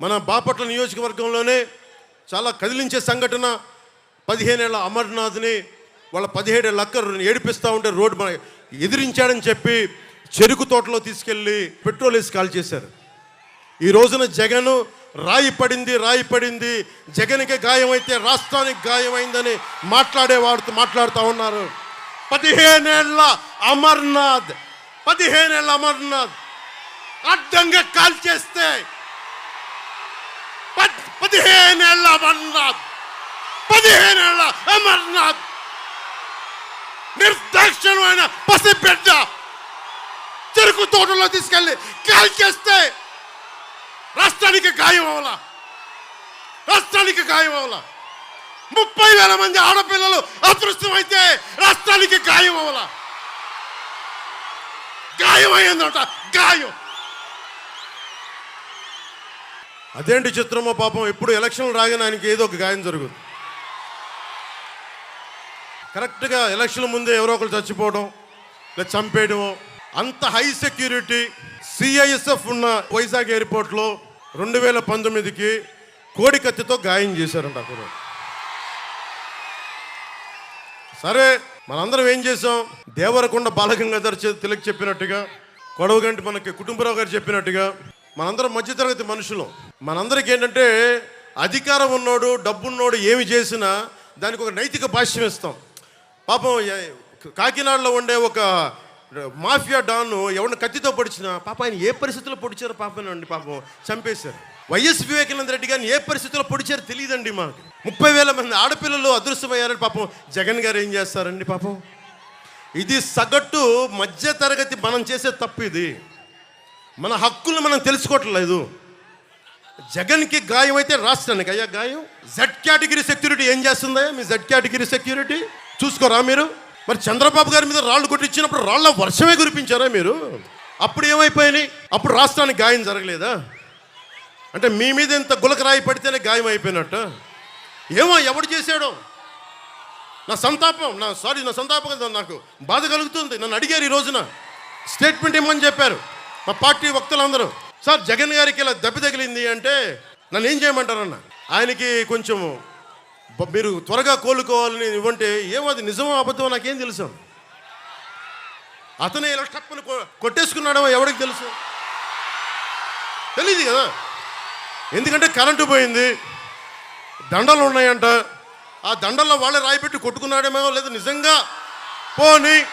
మన బాపట్ల నియోజకవర్గంలోనే చాలా కదిలించే సంఘటన పదిహేనేళ్ళ అమర్నాథ్ని వాళ్ళ పదిహేడేళ్ళ అక్కరు ఏడిపిస్తూ ఉంటే రోడ్డు మన ఎదిరించాడని చెప్పి చెరుకు తోటలో తీసుకెళ్ళి పెట్రోల్ వేసి కాల్ చేశారు. ఈ రోజున జగన్ రాయి పడింది రాయి పడింది. జగన్కి గాయమైతే రాష్ట్రానికి గాయమైందని మాట్లాడేవాడుతూ మాట్లాడుతూ ఉన్నారు. పదిహేనేళ్ళ అమర్నాథ్ పదిహేనేళ్ళ అమర్నాథ్ అడ్డంగా కాల్ చేస్తే పదిహేనేళ్ళ అమర్నాథ్ పదిహేనేళ్ళ అమర్నాథ్ నిర్దాక్షణమైన పసిబిడ్డ చెరుకు తోటలో తీసుకెళ్ళి కాల్ చేస్తే రాష్ట్రానికి గాయం అవలా. రాష్ట్రానికి గాయం అవలా. ముప్పై వేల మంది ఆడపిల్లలు అదృష్టమైతే రాష్ట్రానికి గాయం అవలా. గాయం అయిందంట గాయం అదేంటి చిత్రమో పాపం ఎప్పుడు ఎలక్షన్లు రాగానే ఆయనకి ఏదో ఒక గాయం జరుగుతుంది. కరెక్ట్గా ఎలక్షన్ ముందే ఎవరో ఒకరు చచ్చిపోవడం లేదా చంపేయడం అంత హై సెక్యూరిటీ సిఐఎస్ఎఫ్ ఉన్న వైజాగ్ ఎయిర్పోర్ట్లో రెండు వేల పంతొమ్మిదికి కోడి కత్తితో గాయం చేశారంట అక్కడ సరే మనందరం ఏం చేసాం దేవరకొండ బాలగంగాధర్ చే- తిలక్ చెప్పినట్టుగా కొడవగంటి మనకి కుటుంబరావు గారు చెప్పినట్టుగా మనందరం మధ్యతరగతి మనుషులు. మనందరికి ఏంటంటే అధికారం ఉన్నోడు డబ్బున్నోడు ఏమి చేసినా దానికి ఒక నైతిక భాష్యం ఇస్తాం. పాపం కాకినాడలో ఉండే ఒక మాఫియా డాన్ ఎవరిని కత్తితో పొడిచినా పాప ఆయన ఏ పరిస్థితుల్లో పొడిచారో పాపం అండి పాపం చంపేశారు. వైఎస్ వివేకానంద రెడ్డి గారిని ఏ పరిస్థితుల్లో పొడిచారో తెలియదండి మాకు. ముప్పై వేల మంది ఆడపిల్లలు అదృశ్యమయ్యారని పాపం జగన్ గారు ఏం చేస్తారండి పాపం? ఇది సగటు మధ్య తరగతి మనం చేసే తప్పు ఇది. మన హక్కులు మనం తెలుసుకోవట్లేదు. జగన్కి గాయం అయితే రాష్ట్రానికి. అయ్యా గాయం? జెడ్ కేటగిరీ సెక్యూరిటీ ఏం చేస్తుందా? మీ జెడ్ కేటగిరీ సెక్యూరిటీ చూసుకోరా మీరు? మరి చంద్రబాబు గారి మీద రాళ్ళు కొట్టించినప్పుడు రాళ్ళ వర్షమే కురిపించారా మీరు? అప్పుడు ఏమైపోయినాయి? అప్పుడు రాష్ట్రానికి గాయం జరగలేదా? అంటే మీ మీద ఇంత గులకరాయి పడితేనే గాయం అయిపోయినట్టు. ఏమో ఎవడు చేశాడో? నా సంతాపం నా సారీ నా సంతాపం నాకు. బాధ కలుగుతుంది. నన్ను అడిగారు ఈ రోజున. స్టేట్మెంట్ ఇమ్మని చెప్పారు. మా పార్టీ వక్తలందరూ. సార్ జగన్ గారికి ఇలా దెబ్బ తగిలింది అంటే నన్ను ఏం చేయమంటారన్న? ఆయనకి కొంచెం మీరు త్వరగా కోలుకోవాలని ఇవ్వంటే ఏమో అది నిజమో అబద్ధమో నాకేం తెలుసు. అతనే ఇలా టప్పును కొ- కొట్టేసుకున్నాడో ఎవరికి తెలుసు? తెలియదు కదా. ఎందుకంటే కరెంటు పోయింది. దండలు ఉన్నాయంట. ఆ దండల్లో వాళ్ళే రాయి పెట్టి కొట్టుకున్నాడేమో లేదా నిజంగా. పోని.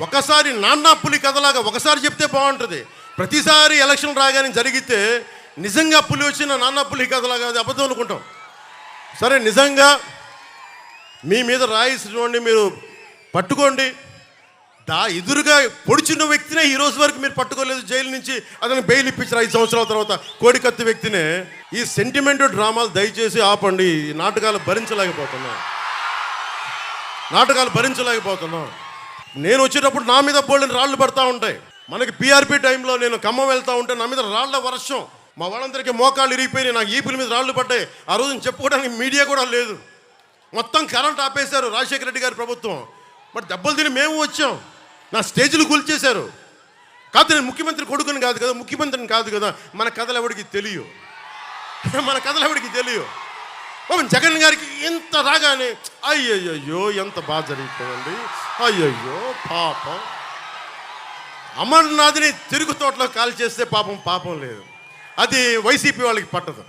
ఒకసారి నాన్న పులి కథలాగా ఒకసారి చెప్తే బాగుంటుంది. ప్రతిసారి ఎలక్షన్ రాగానే జరిగితే నిజంగా పులి వచ్చిన నాన్న పులి కథలాగా అది అబద్ధం అనుకుంటాం. సరే నిజంగా మీ మీద రాయిసినోడిని మీరు పట్టుకోండి. దా ఎదురుగా పొడిచిన వ్యక్తినే ఈ రోజు వరకు మీరు పట్టుకోలేదు. జైలు నుంచి అతను బెయిల్ ఇప్పించారు ఐదు సంవత్సరాల తర్వాత. కోడికత్తి వ్యక్తినే ఈ సెంటిమెంట్ డ్రామాలు దయచేసి ఆపండి. ఈ నాటకాలు భరించలేకపోతున్నాం. నాటకాలు భరించలేకపోతున్నాం. నేను వచ్చేటప్పుడు నా మీద బోల్డెన్ రాళ్ళు పడతా ఉంటాయి. మనకి పిఆర్పి టైంలో నేను ఖమ్మం వెళ్తా ఉంటే నా మీద రాళ్ళ వర్షం. మా వాళ్ళందరికీ మోకాళ్ళు ఇరిగిపోయినాయి నాకు ఈపుల మీద రాళ్ళు పడ్డాయి. ఆ రోజున చెప్పుకోవడానికి మీడియా కూడా లేదు. మొత్తం కరెంట్ ఆపేశారు రాజశేఖర రెడ్డి గారి ప్రభుత్వం. మరి దెబ్బలు తిని మేము వచ్చాం. నా స్టేజ్లు కూల్చేశారు. కాదు నేను ముఖ్యమంత్రి కొడుకుని కాదు కదా ముఖ్యమంత్రిని కాదు కదా మన కథలు ఎవరికి తెలియవు? మన కథలు ఎవరికి తెలియవు? జగన్ గారికి ఇంత రాగానే అయ్యయ్యో ఎంత బాగా జరిగిపోయింది. అయ్యయ్యో పాపం. అమర్నాథ్ని తిరుగు తోటలో కాల్ చేస్తే పాపం పాపం లేదు. అది వైసీపీ వాళ్ళకి పట్టదు.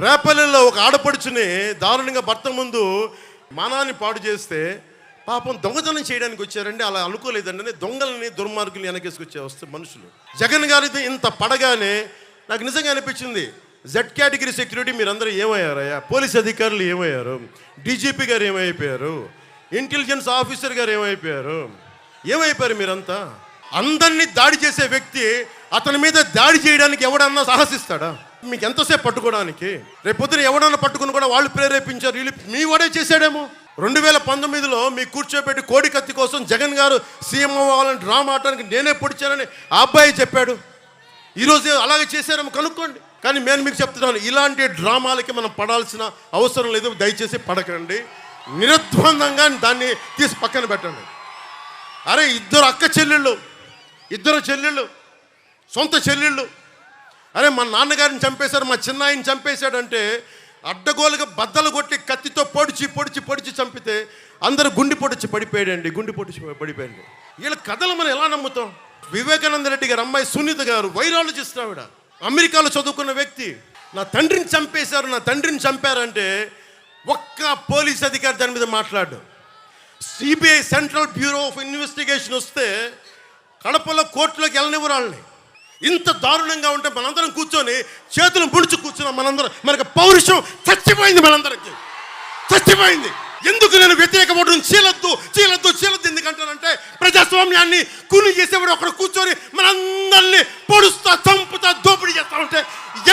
రేపల్లెల్లో ఒక ఆడపడుచుని దారుణంగా భర్త ముందు మానాన్ని పాడు చేస్తే పాపం దొంగతనం చేయడానికి వచ్చారండి. అలా అనుకోలేదండి దొంగలని దుర్మార్గులు వెనకేసుకొచ్చే వస్తే మనుషులు. జగన్ గారిది ఇంత పడగానే నాకు నిజంగా అనిపించింది. జెడ్ కేటగిరీ సెక్యూరిటీ మీరందరూ ఏమయ్యారయ్యా? పోలీస్ అధికారులు ఏమయ్యారు? డీజీపీ గారు ఏమైపోయారు? ఇంటెలిజెన్స్ ఆఫీసర్ గారు ఏమైపోయారు? ఏమైపోయారు మీరంతా? అందరినీ దాడి చేసే వ్యక్తి అతని మీద దాడి చేయడానికి ఎవడన్నా సాహసిస్తాడా? మీకు ఎంతసేపు పట్టుకోవడానికి? రేపొద్దున ఎవడన్నా పట్టుకుని కూడా వాళ్ళు ప్రేరేపించారు వీళ్ళు మీ వాడే చేశాడేమో? రెండు వేల పంతొమ్మిదిలో మీ కూర్చోబెట్టి కోడి కత్తి కోసం జగన్ గారు సీఎం అవ్వాలని డ్రామా ఆడటానికి నేనే పొడిచానని ఆ అబ్బాయి చెప్పాడు. ఈరోజు అలాగే చేశారేమో కనుక్కోండి. కానీ నేను మీకు చెప్తున్నాను ఇలాంటి డ్రామాలకి మనం పడాల్సిన అవసరం లేదు దయచేసి పడకండి. నిర్ద్వందంగా దాన్ని తీసి పక్కన పెట్టండి. అరే ఇద్దరు అక్క చెల్లెళ్ళు ఇద్దరు చెల్లెళ్ళు సొంత చెల్లెళ్ళు. అరే మా నాన్నగారిని చంపేశారు మా చిన్నాయిని చంపేశాడంటే అడ్డగోలుగా బద్దలు కొట్టి కత్తితో పొడిచి పొడిచి పొడిచి చంపితే అందరు గుండి పొడిచి పడిపోయాడండి గుండి పొడిచి పడిపోయాడు వీళ్ళ కథలు మనం ఎలా నమ్ముతాం? వివేకానంద రెడ్డి గారు అమ్మాయి సునీత గారు వైరాలజిస్ట్ ఆవిడ. అమెరికాలో చదువుకున్న వ్యక్తి నా తండ్రిని చంపేశారు నా తండ్రిని చంపారంటే ఒక్క పోలీస్ అధికారి దాని మీద మాట్లాడు. CBI central bureau of investigation వస్తే కడపలో కోర్టులోకి వెళ్ళనివ్వరు వాళ్ళని. ఇంత దారుణంగా ఉంటే మనందరం కూర్చొని చేతులు ముడుచు కూర్చున్నాం మనందరం. మనకు పౌరుషం చచ్చిపోయింది మనందరికి. చచ్చిపోయింది. ఎందుకు నేను వ్యతిరేక ఓటును చీలొద్దు చీలొద్దు చీలొద్దు ఎందుకంటానంటే ప్రజాస్వామ్యాన్ని కూలి చేసేవాడు ఒకడు కూర్చొని మనందరినీ పొడుస్తా చంపుతా దోపిడీ చేస్తా ఉంటే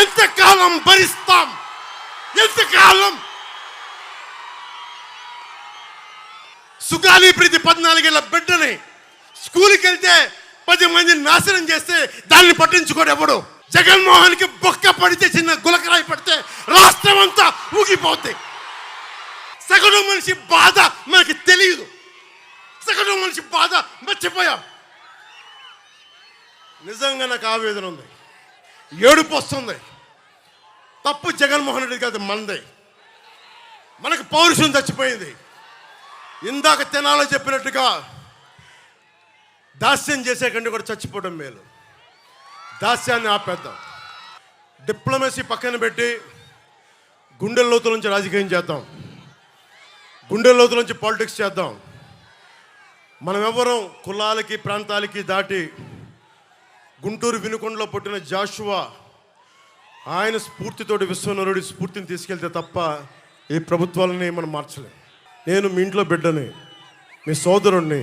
ఎంతకాలం భరిస్తాం? ఎంతకాలం? సుగాలి ప్రీతి పద్నాలుగేళ్ళ బిడ్డని స్కూల్కి వెళ్తే పది మందిని నాశనం చేస్తే దాన్ని పట్టించుకోడు ఎవడు? జగన్మోహన్కి బొక్క పడితే చిన్న గులకరాయి పడితే రాష్ట్రం అంతా ఊగిపోతాయి సగటు మనిషి బాధ మనకి తెలియదు సగటు మనిషి బాధ మర్చిపోయాం. నిజంగా నాకు ఆవేదన ఉంది. ఏడుపు వస్తుంది. తప్పు జగన్మోహన్ రెడ్డి కాదు మనదే మనకు పౌరుషం చచ్చిపోయింది. ఇందాక తెనాలో చెప్పినట్టుగా దాస్యం చేసే కంటే కూడా చచ్చిపోవడం మేలు. దాస్యాన్ని ఆపేద్దాం. డిప్లొమసీ పక్కన పెట్టి గుండెల్లోతుల నుంచి రాజకీయం చేద్దాం. గుండె లోతు నుంచి పాలిటిక్స్ చేద్దాం. మనం ఎవరం కులాలకి ప్రాంతాలకి దాటి గుంటూరు వినుకొండలో పుట్టిన జాషువా ఆయన స్ఫూర్తితోటి విశ్వనరుడి స్ఫూర్తిని తీసుకెళ్తే తప్ప ఈ ప్రభుత్వాలని మనం మార్చలేం. నేను మీ ఇంట్లో బిడ్డని మీ సోదరుణ్ణి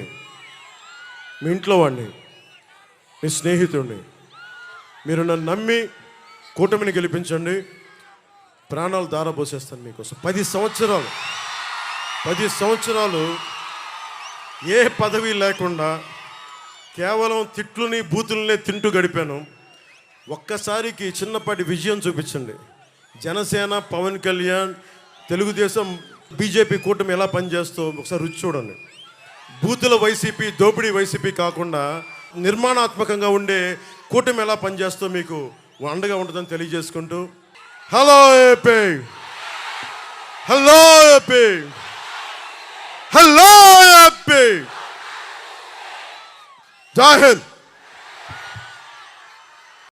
మీ ఇంట్లో వాడిని మీ స్నేహితుడిని మీరు నన్ను నమ్మి కూటమిని గెలిపించండి ప్రాణాలు దారబోసేస్తాను మీకోసం. పది సంవత్సరాలు పది సంవత్సరాలు ఏ పదవి లేకుండా కేవలం తిట్లుని బూతులనే తింటూ గడిపాను. ఒక్కసారికి చిన్నపాటి విజయం చూపించండి. జనసేన పవన్ కళ్యాణ్ తెలుగుదేశం బీజేపీ కూటమి ఎలా పనిచేస్తో ఒకసారి రుచి చూడండి. బూతుల వైసీపీ దోపిడీ వైసీపీ కాకుండా నిర్మాణాత్మకంగా ఉండే కూటమి ఎలా పనిచేస్తో మీకు అండగా ఉంటుందని తెలియజేసుకుంటూ hello AP! Hello AP! Hello AP జై హింద్